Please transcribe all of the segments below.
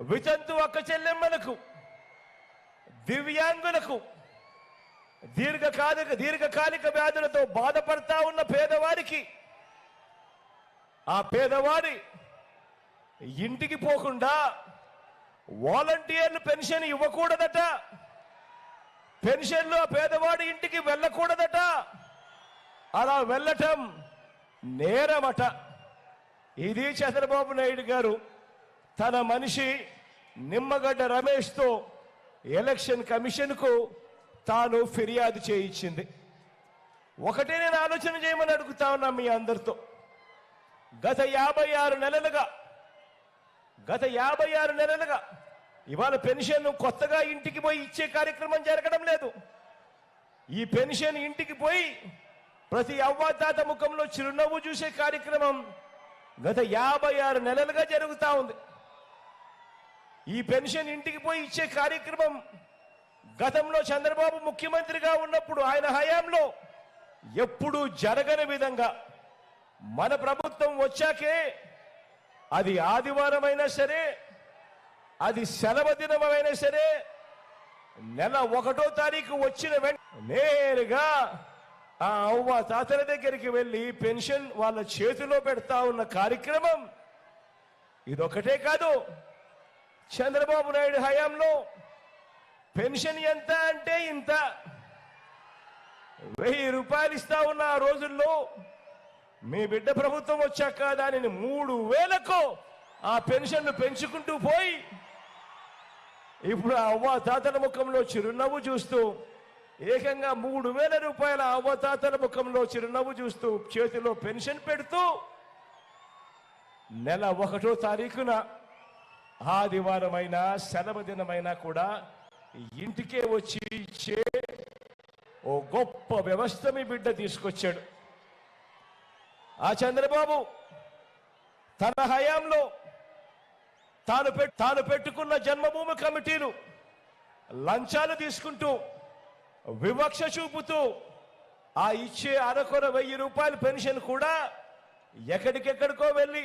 వితంతు అక్క చెల్లెమ్మలకు దివ్యాంగులకు దీర్ఘకాలిక దీర్ఘకాలిక వ్యాధులతో బాధపడతా ఉన్న పేదవారికి ఆ పేదవాడి ఇంటికి పోకుండా వాలంటీర్లు పెన్షన్ ఇవ్వకూడదట. పెన్షన్లు ఆ పేదవాడి ఇంటికి వెళ్ళకూడదట. అలా వెళ్ళటం నేరమట. ఇది చంద్రబాబు నాయుడు గారు తన మనిషి నిమ్మగడ్డ రమేష్తో ఎలక్షన్ కమిషన్కు తాను ఫిర్యాదు చేయించింది. ఒకటే నేను ఆలోచన చేయమని అడుగుతా ఉన్నా మీ అందరితో. గత యాభై ఆరు నెలలుగా గత యాభై ఆరు నెలలుగా ఇవాళ పెన్షన్ కొత్తగా ఇంటికి పోయి ఇచ్చే కార్యక్రమం జరగడం లేదు. ఈ పెన్షన్ ఇంటికి పోయి ప్రతి అవ్వాతాత ముఖంలో చిరునవ్వు చూసే కార్యక్రమం గత యాభై ఆరు నెలలుగా జరుగుతా ఉంది. ఈ పెన్షన్ ఇంటికి పోయి ఇచ్చే కార్యక్రమం గతంలో చంద్రబాబు ముఖ్యమంత్రిగా ఉన్నప్పుడు ఆయన హయాంలో ఎప్పుడూ జరగని విధంగా మన ప్రభుత్వం వచ్చాకే అది ఆదివారం అయినా సరే అది సెలవు దినమైనా సరే నెల ఒకటో తారీఖు వచ్చిన వెంట నేరుగా ఆ అవ్వ తాతల దగ్గరికి వెళ్ళి పెన్షన్ వాళ్ళ చేతిలో పెడతా ఉన్న కార్యక్రమం ఇదొకటే కాదు. చంద్రబాబు నాయుడు హయాంలో పెన్షన్ ఎంత అంటే ఇంత. వెయ్యి రూపాయలు ఇస్తా ఉన్న ఆ రోజుల్లో మీ బిడ్డ ప్రభుత్వం వచ్చాక దానిని మూడు వేలకు ఆ పెన్షన్ను పెంచుకుంటూ పోయి ఇప్పుడు ఆ అవ్వ తాతల ముఖంలో చిరునవ్వు చూస్తూ ఏకంగా మూడు వేల రూపాయల అవ్వ తాతల ముఖంలో చిరునవ్వు చూస్తూ చేతిలో పెన్షన్ పెడుతూ నెల ఒకటో తారీఖున ఆదివారమైనా సెలవు దినమైనా కూడా ఇంటికే వచ్చి ఇచ్చే ఓ గొప్ప వ్యవస్థ మీ బిడ్డ తీసుకొచ్చాడు. ఆ చంద్రబాబు తన హయాంలో తాను పె తాను పెట్టుకున్న జన్మభూమి కమిటీలు లంచాలు తీసుకుంటూ వివక్ష చూపుతూ ఆ ఇచ్చే అరకొర వెయ్యి రూపాయల పెన్షన్ కూడా ఎక్కడికెక్కడికో వెళ్ళి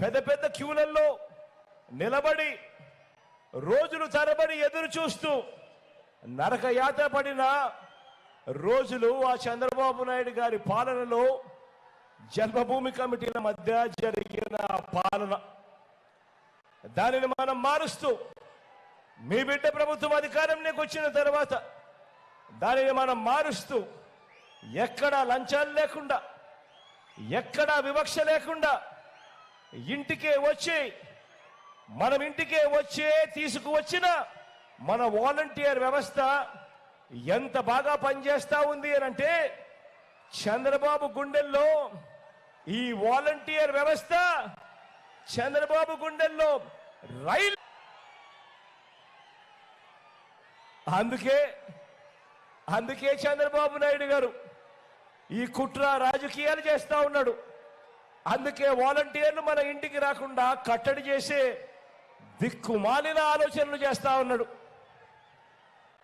పెద్ద పెద్ద క్యూలల్లో నిలబడి రోజులు తరబడి ఎదురు చూస్తూ నరక యాత పడిన రోజులు ఆ చంద్రబాబు నాయుడు గారి పాలనలో జన్మభూమి కమిటీల మధ్య జరిగిన పాలన. దానిని మనం మారుస్తూ మీ బిడ్డ ప్రభుత్వం అధికారంలోకి వచ్చిన తర్వాత దానిని మనం మారుస్తూ ఎక్కడా లంచాలు లేకుండా ఎక్కడా వివక్ష లేకుండా ఇంటికే వచ్చి మనం ఇంటికే వచ్చే తీసుకువచ్చిన మన వాలంటీర్ వ్యవస్థ ఎంత బాగా పనిచేస్తా ఉంది అని అంటే చంద్రబాబు గుండెల్లో ఈ వాలంటీర్ వ్యవస్థ చంద్రబాబు గుండెల్లో రైలు అందుకే అందుకే చంద్రబాబు నాయుడు గారు ఈ కుట్ర రాజకీయాలు చేస్తా ఉన్నాడు. అందుకే వాలంటీర్లు మన ఇంటికి రాకుండా కట్టడి చేసే దిక్కుమాలిన ఆలోచనలు చేస్తా ఉన్నాడు.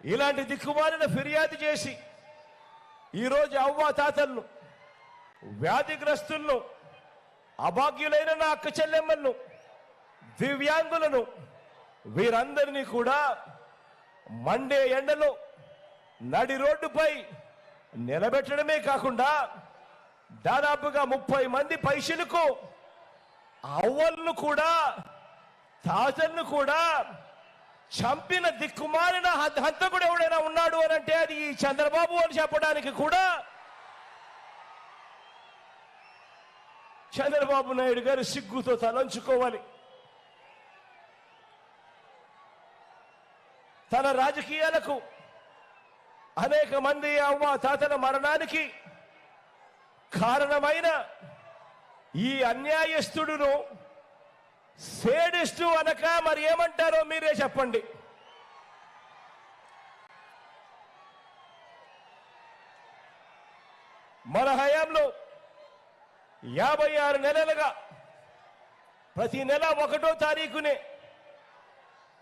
ఇలాంటి దిక్కుమాలిన ఫిర్యాదు చేసి ఈరోజు అవ్వ తాతలను వ్యాధిగ్రస్తులను అభాగ్యులైన నా అక్క చెల్లెమ్మలను దివ్యాంగులను వీరందరినీ కూడా మండే ఎండలో నడి రోడ్డుపై నిలబెట్టడమే కాకుండా దాదాపుగా ముప్పై మంది పైసలకు అవ్వలను కూడా తాతలను కూడా చంపిన దిక్కుమాలిన హంతకుడు ఎవడైనా ఉన్నాడు అని అంటే అది ఈ చంద్రబాబు అని చెప్పడానికి కూడా చంద్రబాబు నాయుడు గారు సిగ్గుతో తలంచుకోవాలి. తన రాజకీయాలకు అనేక మంది అవ్వ తాతల మరణానికి కారణమైన ఈ అన్యాయస్తుడును సేడిస్టు అనక మరి ఏమంటారో మీరే చెప్పండి. మన హయాంలో యాభై ఆరు నెలలుగా ప్రతి నెల ఒకటో తారీఖునే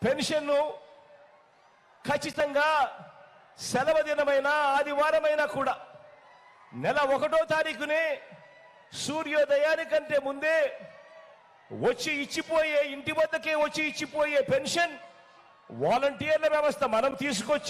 పెన్షన్ను ఖచ్చితంగా సెలవు దినమైన ఆదివారమైనా కూడా నెల ఒకటో తారీఖునే సూర్యోదయానికంటే ముందే వచ్చి ఇచ్చిపోయే ఇంటి వద్దకే వచ్చి ఇచ్చిపోయే పెన్షన్ వాలంటీర్ల వ్యవస్థ మనం తీసుకొచ్చి